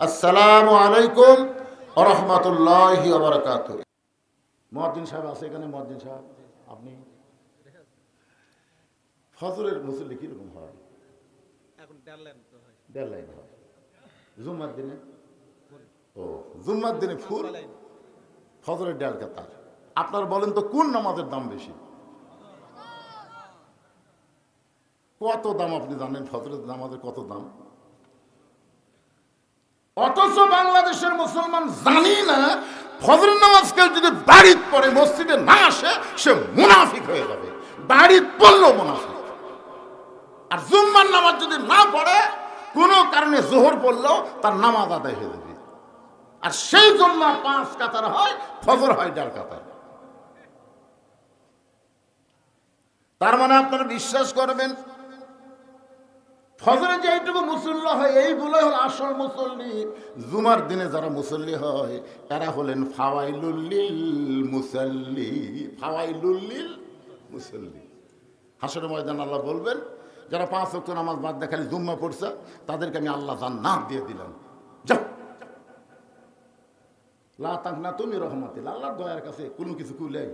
আসসালামু আলাইকুম রহমতুল্লাহ বারকাত মহাদ্দিন সাহেব আছে এখানে? মহাদ্দিন সাহেব আপনি? ফজরের মুসল্লি কীরকম হয়? এখন দেড় লাইন তো হয়। দেড় লাইন হয়। জুম্মার দিনে? ও জুম্মার দিনে ফুল? ফজরের ডাল কাতার। আপনার বলেন তো কোন নামাজের দাম বেশি? কত দাম আপনি জানেন? ফজরের নামাজের কত দাম? অথচ বাংলাদেশের মুসলমান জানি না ফজরের নামাজ কেউ যদি বাড়ির পরে মসজিদে না আসে, সে মুনাফিক হয়ে যাবে। বাড়ির পড়লেও মুনাফিক। আর জুম্মার নামাজ যদি না পড়ে, কোনো কারণে জোহর পড়লেও তার নামাজ আদায় হয়ে যাবে। আর সেই জন্য পাঁচ কাতার হয়, ফজর হয় ডাল কাতার। তার মানে আপনারা বিশ্বাস করবেন ফজরে যেইটুকু মুসল্লি হয় এইগুলো হল আসল মুসল্লি। জুমার দিনে যারা মুসল্লি হয়, এরা হলেন ফাওয়াইলুল্লিল মুসল্লি ফাওয়াইলুল্লিল মুসল্লি। হাসরের ময়দান আল্লাহ বলবেন, যারা পাঁচ অক্ট নামাজ বাদ দেখালে জুম্মা পড়ছে, তাদেরকে আমি আল্লাহ জান্নাত দিয়ে দিলাম। যাও। লা তুমি রহমাতিল আল্লাহর দয়ার কাছে কোনো কিছু কুলে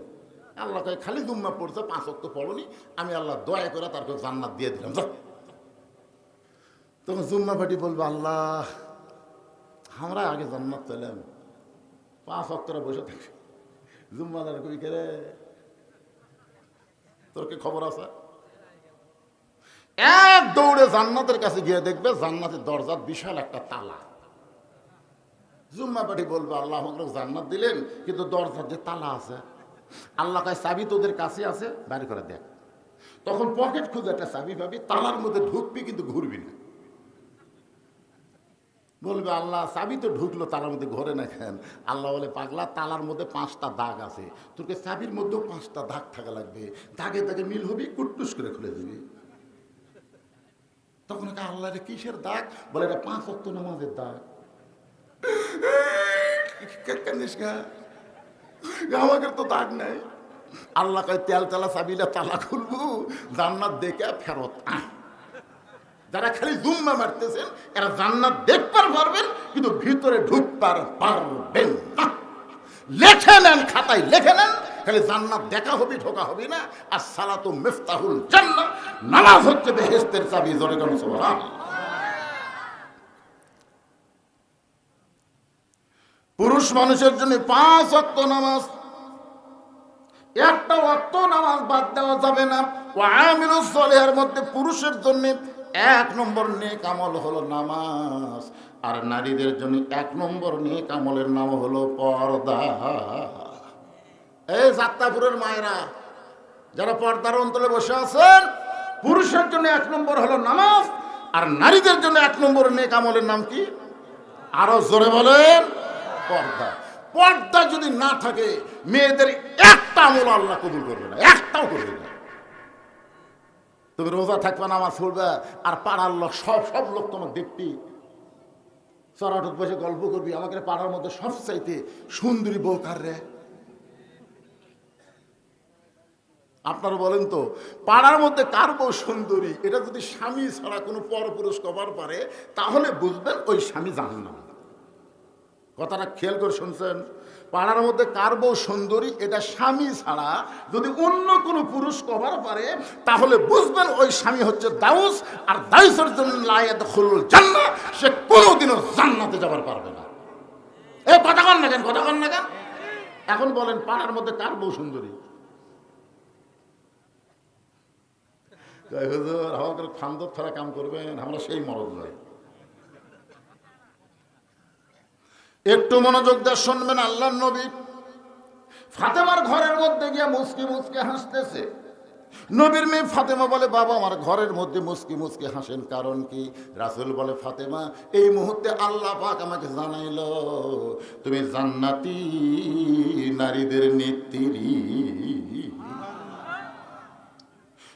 আল্লাহ খালি জুম্মা পড়ছে, পাঁচ অক্ট পড়নি, আমি আল্লাহ দয়া করে তার কাছে জান্নাত দিয়ে দিলাম। যাও। তখন জুম্মা পাটি বলব, আল্লাহ, আমরা আগে জান্নাত পেলাম পাঁচ অক্টরা বসে থাকি। জুম্মাদার কই কে তোর কি খবর আছে? এক দৌড়ে জান্নাতের কাছে গিয়ে দেখবে জান্নাতের দরজার বিশাল একটা তালা। জুম্মা পাটি বলব, আল্লাহ জান্নাত দিলেন, কিন্তু দরজার যে তালা আছে, আল্লাহ কাছে চাবি তোদের কাছে আছে, বাইরে করে দেখ। তখন পকেট খুঁজে একটা চাবি পাবি, তালার মধ্যে ঢুকবি, কিন্তু ঘুরবি না। বলবে, আল্লাহ, চাবি তো ঢুকলো তালার মধ্যে ঘরে না খেন। আল্লাহ বলে, পাগলা, তালার মধ্যে পাঁচটা দাগ আছে। তোকে চাবির মধ্যেও পাঁচটা দাগ থাকা লাগবে। দাগে দাগে মিল হবি কুটটুস করে খুলে দিবি। তখন ওকে আল্লাহ রে কিসের দাগ? বলে, এটা পাঁচ অক্ট নামাজের দাগ? আমাকে তো দাগ নাই। আল্লাহ তেল তেলা চাবিলে তালা খুলবো, জান্নাত দেখে ফেরত আয়। যারা খালি জুম্মা মারতেছেন, এরা জান্নাত দেখবার পারবেন, কিন্তু ভিতরে ঢুকবার পারবেন না। লেখে নেন, খাতায় লেখে নেন, খালি জান্নাত দেখা হবে, ঢোকা হবে না। আর সালাতু মিফতাহুল জান্নাত নামাজ হচ্ছে বেহেশতের চাবি, জোরে কোন পুরুষ মানুষের জন্য পাঁচ অক্ত নামাজ। একটা অক্ত নামাজ বাদ দেওয়া যাবে না। ও আমিরুস মধ্যে পুরুষের জন্য এক নম্বর নেক আমল হলো নামাজ, আর নারীদের জন্য এক নম্বর নেক আমলের নাম হলো পর্দা। এই যাত্রাপুরের মায়েরা, যারা পর্দার অন্তরে বসে আছেন, পুরুষের জন্য এক নম্বর হলো নামাজ, আর নারীদের জন্য এক নম্বর নেক আমলের নাম কি? আরও জোরে বলেন, পর্দা। পর্দা যদি না থাকে, মেয়েদের একটা আমল আল্লাহ কবুল করবে না, একটাও করবে না। তুমি রোজা থাকবে নামাজ পড়বে, আর পাড়ার লোক, সব সব লোক তোমার দেখবি। চড়াটত বসে গল্প করবি, আমাকে পাড়ার মধ্যে সব চাইতে সুন্দরী বউ কার রে? আপনারা বলেন তো, পাড়ার মধ্যে কার বউ সুন্দরী? এটা যদি স্বামী ছাড়া কোনো পরপুরুষ কবার পারে, তাহলে বুঝবেন ওই স্বামী জানেন না কথাটা খেয়াল করে শুনছেন? পাড়ার মধ্যে কার বউ সুন্দরী? এটা স্বামী ছাড়া যদি অন্য কোনো পুরুষ কবার পারে, তাহলে বুঝবেন ওই স্বামী হচ্ছে দাউস আর দাউসের জন্য লায়াত খুলুল জান্না সে কোনোদিনও জান্নাতে যাবার পারবে না। এ, কথা কন না কেন? কথা কন না কেন? এখন বলেন, পাড়ার মধ্যে কার বউ সুন্দরী? হুজুর, আমাকে খান্দর ছাড়া কাম করবেন? আমরা সেই মরদ নয় একটু মনোযোগ দিয়ে শুনবেন আল্লাহ নবী। ফাতেমার ঘরের মধ্যে গিয়ে মুসকি মুসকি হাসতেছে। নবীর মেয়ে ফাতেমা বলে, বাবা, আমার ঘরের মধ্যে মুসকি মুসকি হাসেন কারণ কি? রাসুল বলে, ফাতেমা, এই মুহূর্তে আল্লাহ পাক আমাকে জানাইল, তুমি জান্নাতি নারীদের নেত্রী।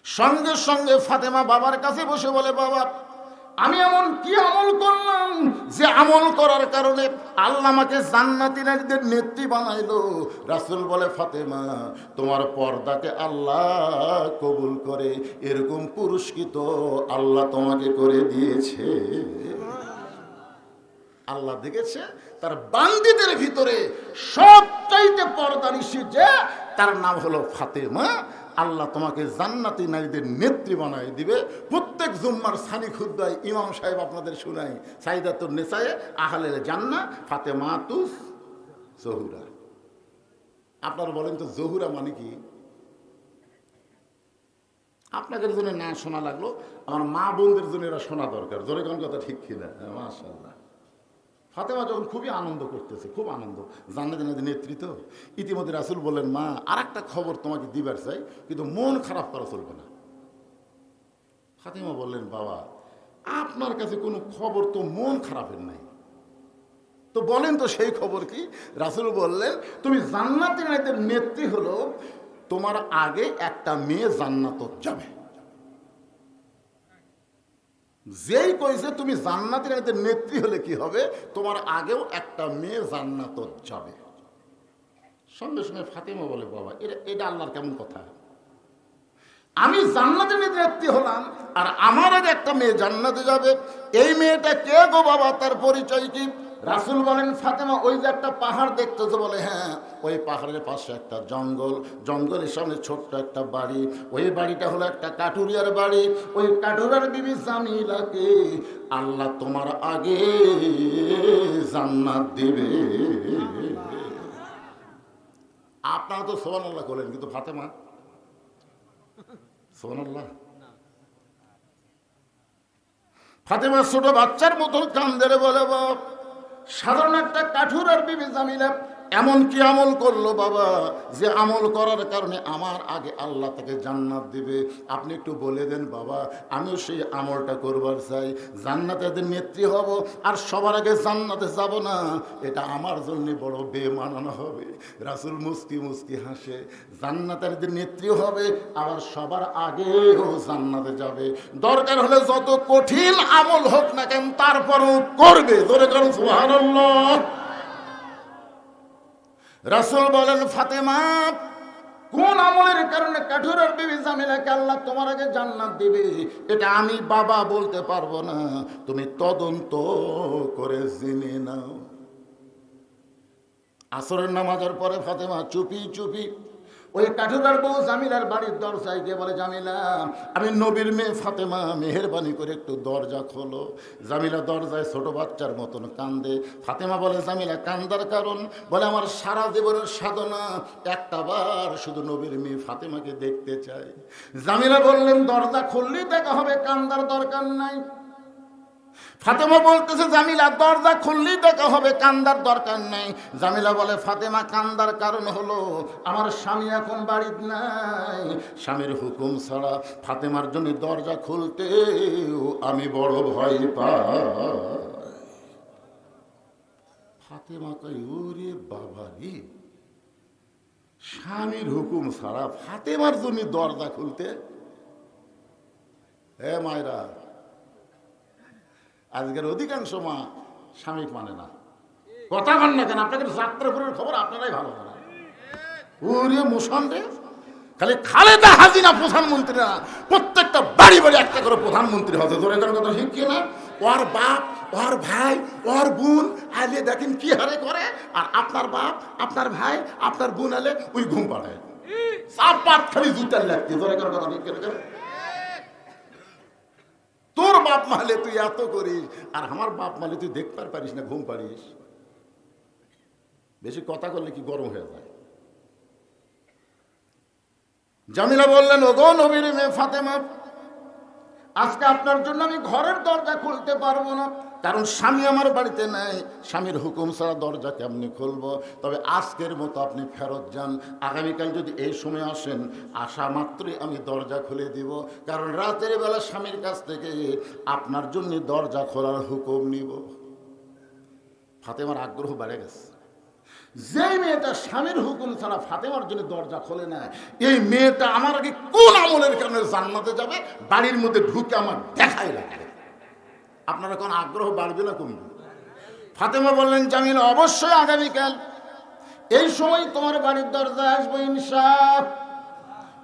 সঙ্গে সঙ্গে ফাতেমা বাবার কাছে বসে বলে, বাবা আমি এমন কি আমল করলাম যে আমল করার কারণে আল্লাহ আমাকে জান্নাতি নারীদের নেত্রী বানাইলো? রাসুল বলে, ফাতেমা, তোমার পর্দাকে আল্লাহ কবুল করে। এরকম পুরস্কৃত আল্লাহ তোমাকে করে দিয়েছে? আল্লাহ দেখেছে, তার বান্দিদের ভিতরে সবচাইতে পর্দানিশী যে, তার নাম হলো ফাতেমা। আল্লাহ তোমাকে জান্নাতি নারীদের নেত্রী বানায় দিবে। জুম্মার সানি খুদ্ায় ইমাম সাহেব আপনাদের শুনাই। সাইদাতুর নেসায়ে আহলে জান্না ফাতেমা তুস, জহুরা। আপনারা বলেন তো জহুরা মানে কি? আপনাদের জন্য না শোনা লাগল, আমার মা বোনদের জন্য এরা শোনা দরকার। জোরে কোন কথা ঠিক কিনা? মাশাল্লাহ ফাতেমা যখন খুবই আনন্দ করতেছে, খুব আনন্দ। জান্নাত জান্নাতের নেতৃত্ব ইতিমধ্যে রাসুল বললেন, মা আর একটা খবর তোমাকে দিবার চাই, কিন্তু মন খারাপ করা চলবে না। ফাতেমা বললেন, বাবা, আপনার কাছে কোনো খবর তো মন খারাপের নাই। তো বলেন তো সেই খবর কি? রাসুল বললেন, তুমি জান্নাতি নারীদের নেত্রী হলো, তোমার আগে একটা মেয়ে জান্নাত যাবে। যেই কইছে তুমি জান্নাতি নারীদের নেত্রী হলে কি হবে? তোমার আগেও একটা মেয়ে জান্নাত যাবে। সঙ্গে সঙ্গে ফাতেমা বলে, বাবা, এটা এটা আল্লাহর কেমন কথা? আমি জান্নাতের নেত্রী হলাম, আর আমার আগে একটা মেয়ে জান্নাতে যাবে। এই মেয়েটা কে গো বাবা? তার পরিচয় কি? রাসুল বলেন, ফাতেমা, ওই যে একটা পাহাড় দেখতেছে বলে। হ্যাঁ ওই পাহাড়ের পাশে একটা জঙ্গল, জঙ্গলের সামনে ছোট্ট একটা বাড়ি। ওই বাড়িটা হলো একটা কাঠুরিয়ার বাড়ি। ওই কাঠুরিয়ার বিবি জামিলাকে আল্লাহ তোমার আগে জান্নাত দেবে। আপনারা তো সোহান আল্লাহ করলেন কিন্তু ফাতেমা সোহানাল্লাহ ফাতেমা ছোট বাচ্চার মতো কান্দেরে বলে বাপ সাধারণ একটা কাঠুর আর বিবি জামিলা এমন কি আমল করল বাবা? যে আমল করার কারণে আমার আগে আল্লাহ তাকে জান্নাত দিবে। আপনি একটু বলে দেন বাবা, আমিও সেই আমলটা করবার চাই। জান্নাতেদের নেত্রী হব আর সবার আগে জান্নাতে যাব না। এটা আমার জন্য বড় বেমানানো হবে। রাসুল মুস্কি মুস্কি হাসে, জান্নাতের নেত্রী হবে, আবার সবার আগেও জান্নাতে যাবে। দরকার হলে যত কঠিন আমল হোক না কেন, তারপরও করবে। ধরে কারণ সুবহানাল্লাহ। রাসুল বলেন, ফাতেমা, কোন আমলের কারণে কাঠুরের বিবি জামিলাকে আল্লাহ তোমার আগে জান্নাত দিবে? এটা আমি বাবা বলতে পারব না। তুমি তদন্ত করে জেনে নাও। আসরের নামাজের পরে ফাতেমা চুপি চুপি ওই কাঠুরার বউ জামিলার বাড়ির দরজায় গিয়ে বলে, জামিলা, আমি নবীর মেয়ে ফাতেমা, মেহরবানি করে একটু দরজা খোলো। জামিলা দরজায় ছোট বাচ্চার মতন কান্দে। ফাতেমা বলে, জামিলা, কান্দার কারণ? বলে, আমার সারা জীবনের সাধনা একটা বার শুধু নবীর মেয়ে ফাতেমাকে দেখতে চাই। জামিলা বললেন, দরজা খুললেই দেখা হবে, কান্দার দরকার নাই। ফাতেমা বলতেছে, জামিলা দরজা খুললেই দেখা হবে, কান্দার দরকার নেই। জামিলা বলে, ফাতেমা, কান্দার কারণ হলো আমার স্বামী এখন বাড়িতে নাই। স্বামীর হুকুম ছাড়া ফাতেমার জন্য দরজা খুলতে আমি বড় ভয় পাই। ফাতেমা কই ওরে বাবা রে, স্বামীর হুকুম ছাড়া ফাতেমার জন্য দরজা খুলতে? হে মায়েরা আজকের অধিকাংশ মা স্বামী মানে না। কথা কন না কেন? আপনাদের যাত্রাপুরের খবর আপনারাই ভালো জানেন। ওরে মোশন রে খালি খালেদা হাজিনা প্রধানমন্ত্রী না প্রত্যেকটা বাড়ি বাড়ি একটা করে প্রধানমন্ত্রী হচ্ছে ধরে ধরে কথা ঠিক না ওর বাপ, ওর ভাই, ওর বোন আলে দেখেন কি হারে করে। আর আপনার বাপ, আপনার ভাই, আপনার বোন আলে ওই ঘুম পাড়ায়। চার পাট খালি জুতার লাগছে ধরে করে কথা ঠিক তোর বাপ মালে তুই এত করিস, আর আমার বাপ মালে তুই দেখতে পারিস না, ঘুম পারিস বেশি কথা করলে কি গরম হয়ে যায়? জামিলা বললেন, ওগো নবীর মেয়ে ফাতেমা, আজকে আপনার জন্য আমি ঘরের দরজা খুলতে পারব না। কারণ স্বামী আমার বাড়িতে নেই। স্বামীর হুকুম ছাড়া দরজা কেমনি খুলবো? তবে আজকের মতো আপনি ফেরত যান। আগামীকাল যদি এই সময় আসেন, আসা মাত্রই আমি দরজা খুলে দিব। কারণ রাতের বেলা স্বামীর কাছ থেকে আপনার জন্য দরজা খোলার হুকুম নিব। ফাতেমার আগ্রহ বেড়ে গেছে। যেই মেয়েটা স্বামীর হুকুম ছাড়া ফাতেমার জন্য দরজা খোলে না, এই মেয়েটা আমার আগে কোন আমলের কারণে জান্নাতে যাবে? বাড়ির মধ্যে ঢুকে আমার দেখাই লাগবে। আপনারা কোন আগ্রহ বাড়বে না কমবে। ফাতেমা বললেন, জামিল, অবশ্যই আগামীকাল এই সময় তোমার বাড়ির দরজা আসব ইনসাফ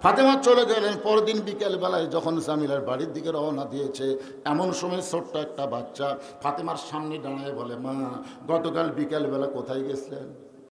ফাতেমা চলে গেলেন। পরদিন বিকেলবেলায় যখন জামিলার বাড়ির দিকে রওনা দিয়েছে, এমন সময় ছোট্ট একটা বাচ্চা ফাতেমার সামনে দাঁড়ায় বলে, মা, গতকাল বিকেলবেলা কোথায় গেছিলেন?